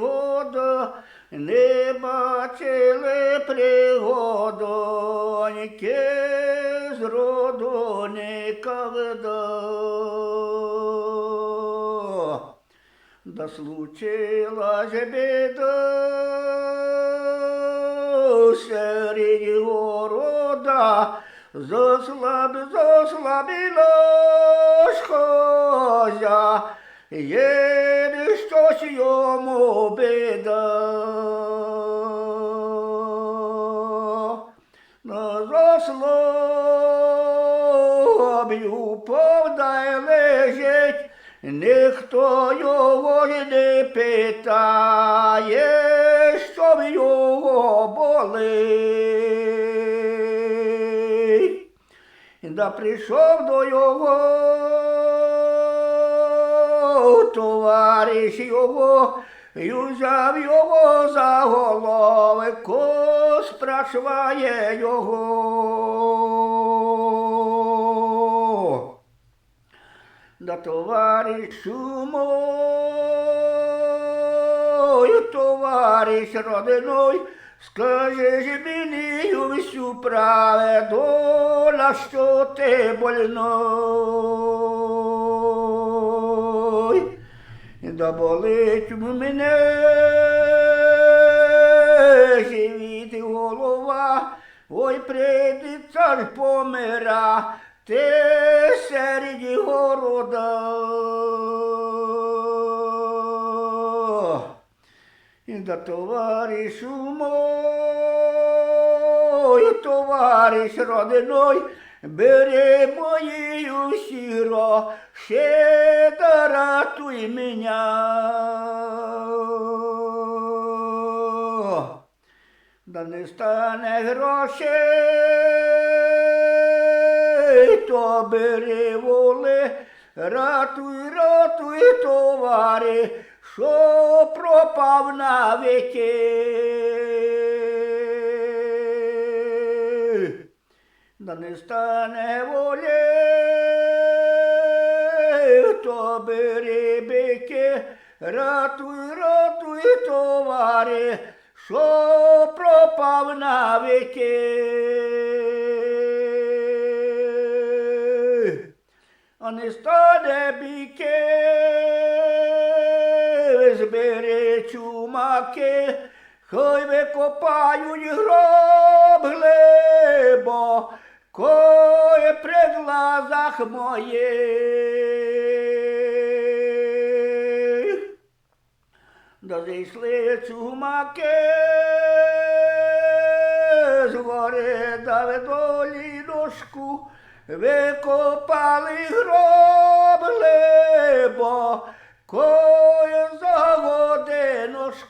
Года, не бачили пригодоньки з роду. Да случилась беда серед города, заслаб, заслабила хозя, єде щось йому беда. На заслаб'ю повдай лежить, ніхто його не питає, що в його болить. Да прийшов до його товариш його, і взяв його за головико, спрашиває його. Да товаришу мой, товариш родиной, скажи мені всю правду, на що ти больной. Да болить мене живіт голова, ой, прийдеться ж помира, ти серед города. Да товаришу мой, товариш родиной, бери мою сіро, ще да ратуй меня. Да не стане грошей, то бери воли, ратуй, ратуй, товари, що пропав навіки. Да не стане волі, то бери бики, ратуй, ратуй, товари, що пропав навіки. А не стане біки, збери чумаки, хай викопають гроб глибо, кое при глазах моїх. Да зійшли чумаки з гори дали долі дошку, викопали гроб глибо, за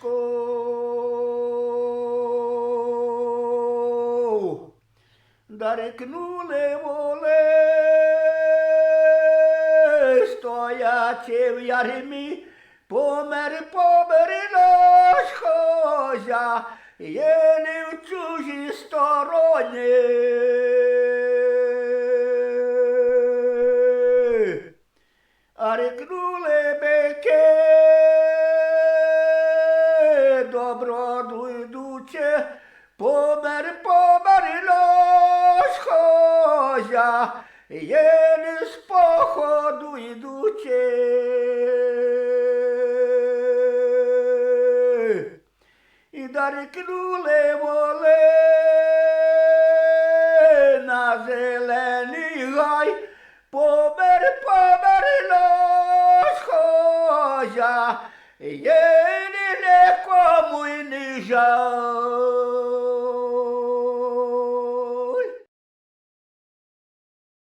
годиношку. Да рикнули воли, стоячи в ярмі, помер, помер наш хозя, є не в чужій стороні. А рикнули помер, помер наш хозя, є не з походу йдучи. І дарикнули воли на зелений гай, помер, помер наш хозя, є нікому й не жаль.